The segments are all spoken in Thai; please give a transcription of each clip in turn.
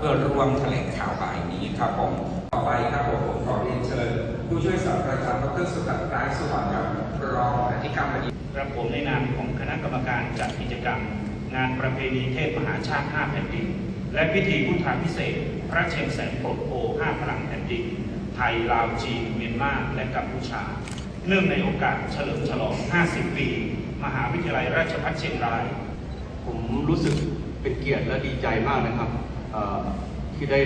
เพื่อร่วมแถลงข่าวบ่ายนี้ครับผมต่อไปครับผมผมขอเรียนเชิญ ผู้ช่วยศาสตราจารย์ดรสุกัตร้ายสว่างครับรองอธิการบดีกระผมในนามของคณะกรรมการจัดกิจกรรม งานประเพณีเทพมหาชาติ 5 แผ่นดิน และพิธีพุทธาพิเศษกพระเชียงแสนโปรดโพ5พลังแผ่นดิน ไทยลาวจีนเมียนมาและกัมพูชา เนื่องในโอกาสเฉลิมฉลอง 50 ปี มหาวิทยาลัยราชภัฏเชียงราย ผมรู้สึกเป็นเกียรติและดีใจมากนะครับเอ่อ ที่ได้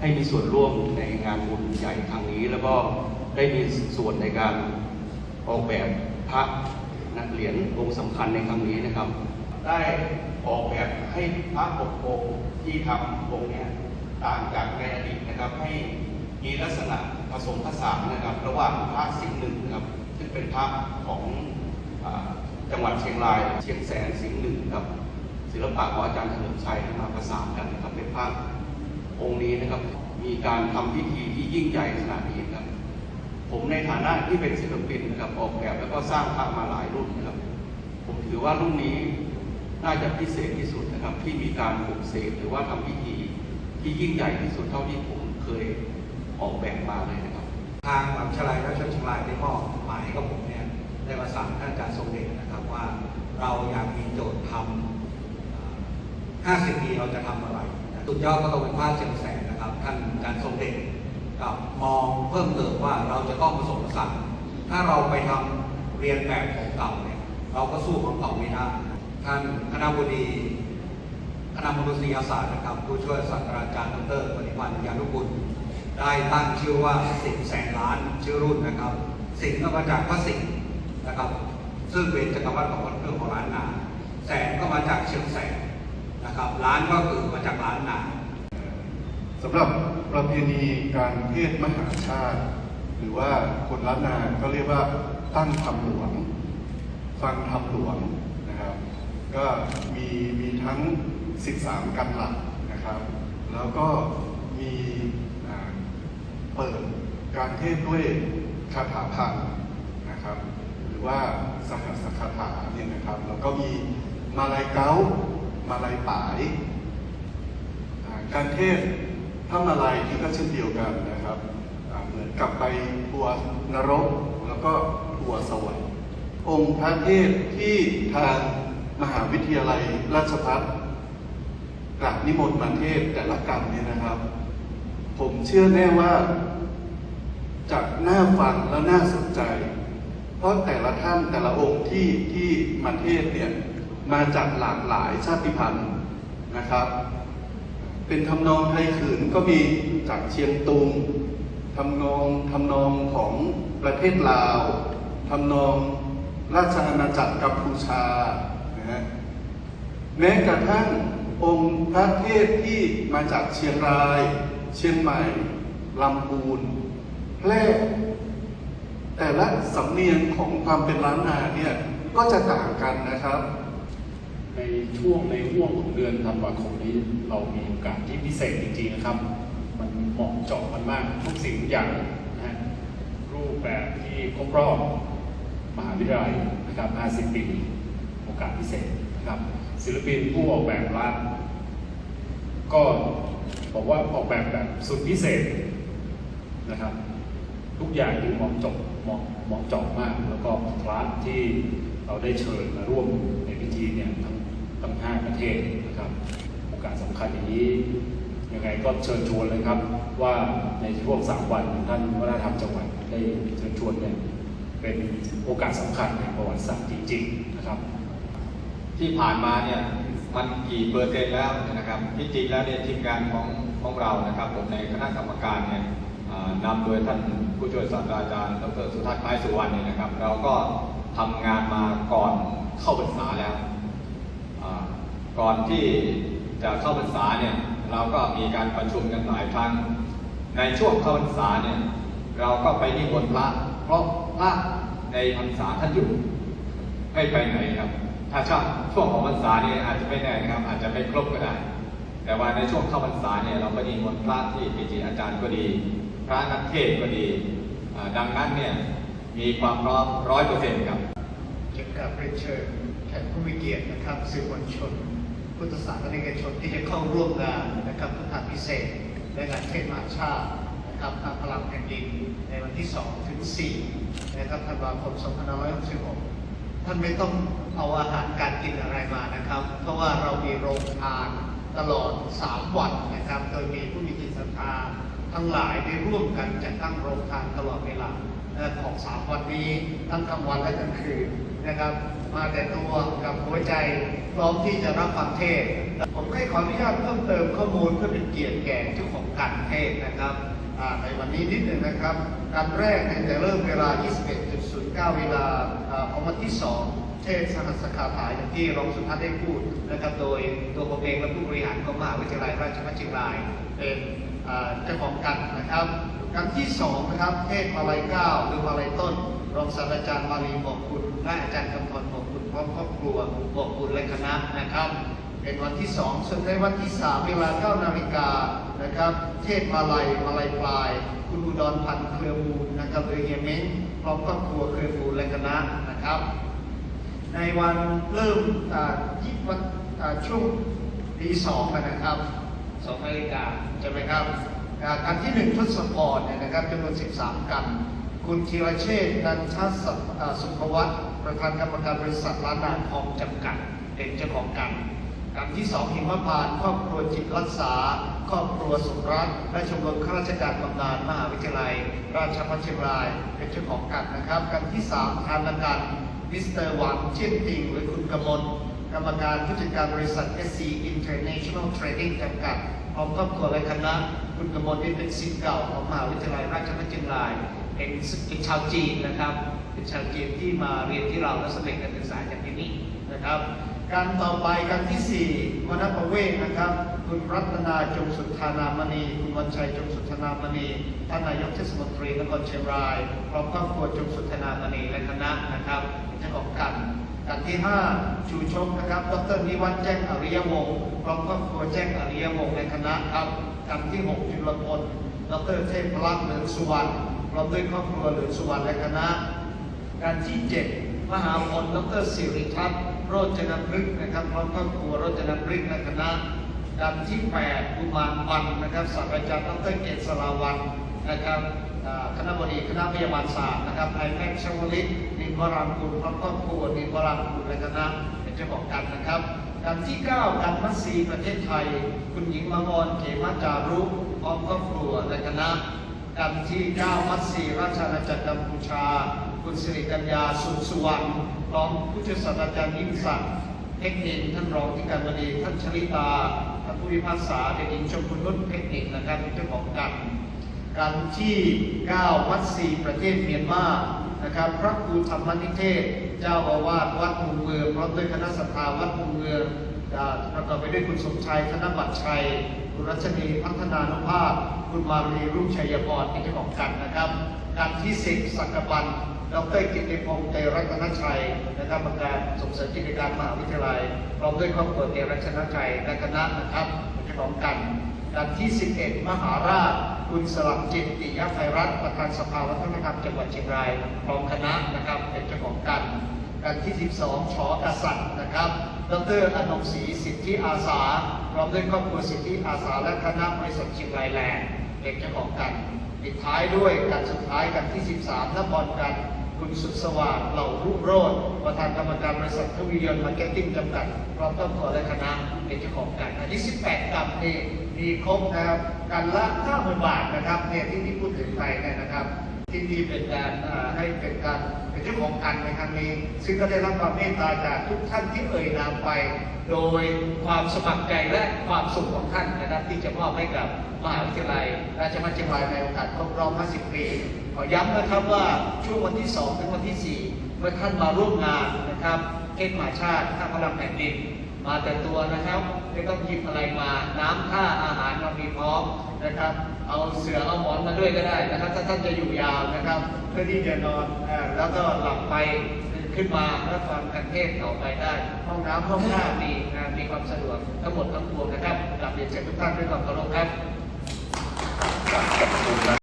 ให้มีส่วนร่วมในงานบุญใหญ่ครั้งนี้ แล้วก็ได้มีส่วนในการออกแบบพระนักเหรียญองค์สำคัญในครั้งนี้นะครับ ได้ออกแบบให้พระปกโพที่ทำองค์นี้ต่างจากในอดีตนะครับ ให้มีลักษณะผสมผสานนะครับ ระหว่างพระสิงห์หนึ่งครับซึ่งเป็นพระของอจังหวัดเชียงรายเชียงแสนสิงห์หนึ่งครับ ศิลปะของอาจารย์เฉลิมชัยมาประสานกันนะครับเป็นภาพองค์นี้นะครับ มีการทำพิธีที่ยิ่งใหญ่ขนาดนี้ครับ ผมในฐานะที่เป็นศิลปินนะครับออกแบบแล้วก็สร้างพระมาหลายรุ่นนะครับ ผมถือว่ารุ่นนี้น่าจะพิเศษที่สุดนะครับ ที่มีการปลุกเสกหรือว่าทำพิธีที่ยิ่งใหญ่ที่สุดเท่าที่ผมเคยออกแบบมาเลยนะครับ ทางมหาวิทยาลัยราชภัฏเชียงรายได้มอบหมายกับผมเนี่ยได้ประสานท่านอาจารย์ทรงเดชนะครับว่า เราอยากมีโจทย์ทำอ่า 50 ปีเราจะทำอะไรสุดยอดก็ต้องเป็นภาพเชียงแสนนะครับ ท่านอาจารย์ทรงเดชกับมองเพิ่มเติมว่าเราจะต้องผสมผสานถ้าเราไปทำเรียนแบบของเก่าเนี่ยเราก็สู้ของเก่าไม่ได้ท่านคณะบดีคณะมนุษยศาสตร์นะครับ ผู้ช่วยศาสตราจารย์ดรปฏิพันธ์ยานุกุลได้ตั้งชื่อว่าสิงแสนล้านชื่อรุ่นนะครับ สิงก็มาจากพระสิงห์นะครับ ซึ่งเป็นจักรวรรดิของเรื่องของล้านนา แสนก็มาจากเชียงแสน นะครับล้านก็คือมาจากล้านนาสำหรับประเพณีการเทศมหาชาติ หรือว่าคนล้านนาก็เรียกว่าตั้งธรรมหลวง ฟังธรรมหลวงนะครับ ก็มีมีทั้ง 13 กันหลักนะครับ แล้วก็มีเปิดการเทศด้วยคาถาพันนะครับ หรือว่าสหัสคาถาเนี่ยนะครับ แล้วก็มีมาลายเก้า มาลายป่ายการเทศพระมาลัยนี่ก็เช่นเดียวกันนะครับเหมือนกับไปทัวร์นรกแล้วก็ทัวร์สวรรค์องค์พระเทศที่ทางมหาวิทยาลัยราชภัฏกราบนิมนต์มาเทศแต่ละกรรมเนี่ยนะครับ ผมเชื่อแน่ว่าจะน่าฟังและน่าสนใจ เพราะแต่ละท่านแต่ละองค์ที่ที่มาเทศเนี่ย มาจากหลากหลายชาติพันธุ์นะครับ เป็นทำนองไทยขืนก็มีจากเชียงตุงทำนองทำนองของประเทศลาวทำนองราชอาณาจักรกัมพูชานะฮะแม้กระทั่งองค์พระเทศที่มาจากเชียงราย เชียงใหม่ลำพูนแพร่แต่ละสำเนียงของความเป็นล้านนาเนี่ยก็จะต่างกันนะครับ ในช่วงในห่วงของเดือนธันวาคมนี้ เรามีโอกาสที่พิเศษจริงๆนะครับ มันเหมาะเจาะมันมากทุกสิ่งทุกอย่างนะฮะรูปแบบที่ครบรอบมหาวิทยาลัยนะครับ 50 ปี โอกาสพิเศษนะครับ ศิลปินผู้ออกแบบร้านก็บอกว่าออกแบบแบบสุดพิเศษนะครับ ทุกอย่างที่เหมาะเจบเหมาะเหมาะเจาะมาก แล้วก็พระที่ เราได้เชิญมาร่วมในพิธีเนี่ยทั้งทั้งห้าประเทศนะครับโอกาสสำคัญอย่างนี้ยังไงก็เชิญชวนเลยครับว่าในช่วงสามวันท่านวัฒนธรรมจังหวัดได้เชิญชวนเนี่ยเป็นโอกาสสำคัญในประวัติศาสตร์จริงๆนะครับที่ผ่านมาเนี่ยมันกี่เปอร์เซ็นต์แล้วนะครับที่จริงแล้วเนี่ยทีมงานของของเรานะครับผมในคณะกรรมการเนี่ย นำโดยท่านผู้ช่วยศาสตราจารย์ดรสุทัศน์คล้ายสุวรรณเนี่ยนะครับ เราก็ทำงานมาก่อนเข้าพรรษาแล้ว ก่อนที่จะเข้าพรรษาเนี่ยเราก็มีการประชุมกันหลายครั้ง ในช่วงเข้าพรรษาเนี่ยเราก็ไปนิมนต์พระ เพราะพระในพรรษาท่านอยู่ไม่ไปไหนครับ ถ้าช่วงช่วงของพรรษาเนี่ยอาจจะไม่แน่นะครับ อาจจะไม่ครบก็ได้ แต่ว่าในช่วงเข้าพรรษาเนี่ยเราก็นิมนต์พระที่เป็นจิตอาจารย์ก็ดี พระนักเทศก็ดี ดังนั้นเนี่ยมีความพร้อมร้อยเปอร์เซ็นต์ครับจึงกราบเรียนเชิญแขกผู้ผู้มีเกียรตินะครับสื่อมวลชน พุทธศาสนิกชนที่จะเข้าร่วมงานนะครับพุทธาพิเศษกและงานเทศมาชาตินะครับทางพลังแผ่นดินในวันที่ 2 ถึง 4 นะครับธันวาคม 2566 ท่านไม่ต้องเอาอาหารการกินอะไรมานะครับ เพราะว่าเรามีโรงทานตลอด 3 วันนะครับ โดยมีผู้มีจิตศรัทธา ทั้งหลายได้ร่วมกันจัดตั้งโรงทานตลอดเวลาของสามวันนี้ทั้งกลางวันและกลางคืนนะครับ มาแต่ตัวกับหัวใจพร้อมที่จะรับฟังเทศ ผมให้ขออนุญาตเพิ่มเติมข้อมูลเพื่อเป็นเกียรติแก่เจ้าของการเทศนะครับในวันนี้นิดหนึ่งนะครับ การแรกเนี่ยจะเริ่มเวลา 21 9 เวลาของวันที่ 2 เทศสหัสคาถาอย่างที่รองสุพัฒน์ได้พูดนะครับ โดยตัวผมเองและผู้บริหารของมหาวิทยาลัยราชภัฏเชียงราย เป็นเจ้าของกันนะครับการที่สองนะครับ เทศมาลัยเก้าหรือมาลัยต้น รองศาสตราจารย์มารีบอกคุณและอาจารย์กำธรบอกคุณพร้อมครอบครัวบอกคุณและคณะนะครับ เป็นวันที่สองส่วนในวันที่สามเวลาเก้านาฬิกานะครับ เทศมาลัยมาลัยปลาย คุณอุดรพันธ์เครือมูลนะครับโดยเฮียเม้งพร้อมครอบครัวเครือมูลและคณะนะครับ ในวันเริ่มอ่ายี่วันอ่าช่วงตีสองนะครับสองนาฬิกาใช่ไหมครับอ่ากันที่หนึ่งทศพรเนี่ยนะครับจำนวน 13 กัน คุณธีรเชษฐ์นันทสัตอ่าสุภวัฒน์ประธานกรรมการบริษัทล้านนาทองจำกัดเป็นเจ้าของกัน กันที่สองหิมพานครอบครัวจิตรักษา ครอบครัวสมรักและชมรมข้าราชการบำนาญมหาวิทยาลัย ราชภัฏเชียงรายเป็นเจ้าของกันนะครับกันที่สามทานกันมิสเตอร์หวังเชียนติงหรือคุณกมลกรรมการผู้จัดการบริษัท SC International Trading จำกัดพร้อมครอบครัวและคณะคุณกมลนี่เป็นศิษย์เก่าของมหาวิทยาลัยราชภัฏเชียงรายเป็นเป็นชาวจีนนะครับ เป็นชาวจีนที่มาเรียนที่เราและสำเร็จการศึกษาจากที่นี่นะครับ การต่อไปการที่สี่วณประเวศนะครับ คุณรัตนาจงสุทธานามณี คุณวันชัยจงสุทธานามณี ท่านนายกเทศมนตรีนครเชียงรายพร้อมครอบครัวจงสุทธานามณีและคณะนะครับเป็นเจ้าของกันกันที่ 5 ชูชกนะครับ ดรนิวัฒน์แจ้งอริยวงศ์พร้อมครอบครัวแจ้งอริยวงศ์และคณะครับกันที่ 6 จุลพล ดรเทพพลักษณ์เหลืองสุวรรณพร้อมด้วยครอบครัวเหลืองสุวรรณและคณะ การที่ 7 มหาพลดรสิริทัศน์โรจนพฤกษ์นะครับพร้อมครอบครัวโรจนพฤกษ์และคณะการที่8กุมารปันนะครับศาสตราจารย์ดรเกษสราวันนะครับคณะบดีคณะพยาบาลศาสตร์นะครับนายแพทย์ชวลิตนินวรางกุลพร้อมครอบครัวนินวรางกุลและคณะเป็นเจ้าของกันนะครับการที่ 9 การมัสซีประเทศไทย คุณหญิงมังกรเขมาจารุพร้อมครอบครัวและคณะกันที่ 9 มัตสีราชอาณาจักรกัมพูชา คุณสิริกัญญาสุสุวรรณพร้อมผู้ช่วยศาสตราจารย์ยิ่งศักดิ์เทคนิคท่านรองที่การบดีท่านชลิตาท่านผู้พิพากษาเด็กหญิงชมพูนุชเทคนิคนะครับเจ้าของกันกันที่ 9 วัดสีประเทศเมียนมานะครับ พระครูธรรมนิเทศ เจ้าอาวาสวัดมุงเมืองพร้อมด้วยคณะสัตยาวัดมุงเมืองประกอบไปด้วยคุณสมชัยธนบัตรชัย คุณรัชนีพัฒนานุภาพ คุณมารีรุ่งชัยพรเป็นเจ้าของกันนะครับการที่สิบสักบัน ดรกิติพงษ์เตรัตนชัยนะครับประการส่งเสริมกิจการมหาวิทยาลัยพร้อมด้วยครอบครัวเตรัตนชัยและคณะนะครับเป็นเจ้าของกันการที่ 11 มหาราช คุณสลักจิตติยภัยรัตน์ประธานสภาวัฒนธรรมจังหวัดเชียงรายพร้อมคณะนะครับเป็นเจ้าของกันการที่ 12 ชอกษัตริย์นะครับดรอนงศรีสิทธิอาสา พร้อมด้วยครอบครัวสิทธิอาสา และคณะบริษัทเชียงรายแลนด์เป็นเจ้าของกันปิดท้ายด้วยการสุดท้ายกันที่ 13นครกัน คุณสุดสว่างเหล่ารุ่งโรจน์ประธานกรรมการบริษัททวียนมาร์เก็ตติ้งจำกัดพร้อมครอบครัวและคณะเป็นเจ้าของกันอันที่ 18กับนี่มีครบนะครับกันละ50,000บาทนะครับเนี่ยที่ที่พูดถึงไปเนี่ยนะครับ ที่นี่เป็นการให้เป็นการเป็นเจ้าของกันในครั้งนี้ ซึ่งก็ได้รับความเมตตาจากทุกท่านที่เอ่ยนามไป โดยความสมัครใจและความสุขของท่านนะครับที่จะมอบให้กับมหาวิทยาลัยราชภัฏเชียงรายในโอกาสครบรอบ 50 ปี อย้ำนะครับว่าช่วงวันที่ 2 ถึงวันที่ 4 เมื่อท่านมาร่วมงานนะครับเทศมาชาติท่าพลังแผ่นดินมาแต่ตัวนะครับไม่ต้องหยิบอะไรมา น้ำท่าอาหารเรามีพร้อมนะครับ เอาเสือเอาหมอนมาด้วยก็ได้นะครับถ้าท่านจะอยู่ยาวนะครับ เพื่อที่จะนอนแล้วก็หลับไปขึ้นมาแล้วฟังกันเทศต่อไปได้ ห้องน้ำห้องน้ามีนะมีความสะดวกทั้งหมดทั้งปวงนะครับกลับเรียนเชิญทุกท่านด้วยความเคารพครับ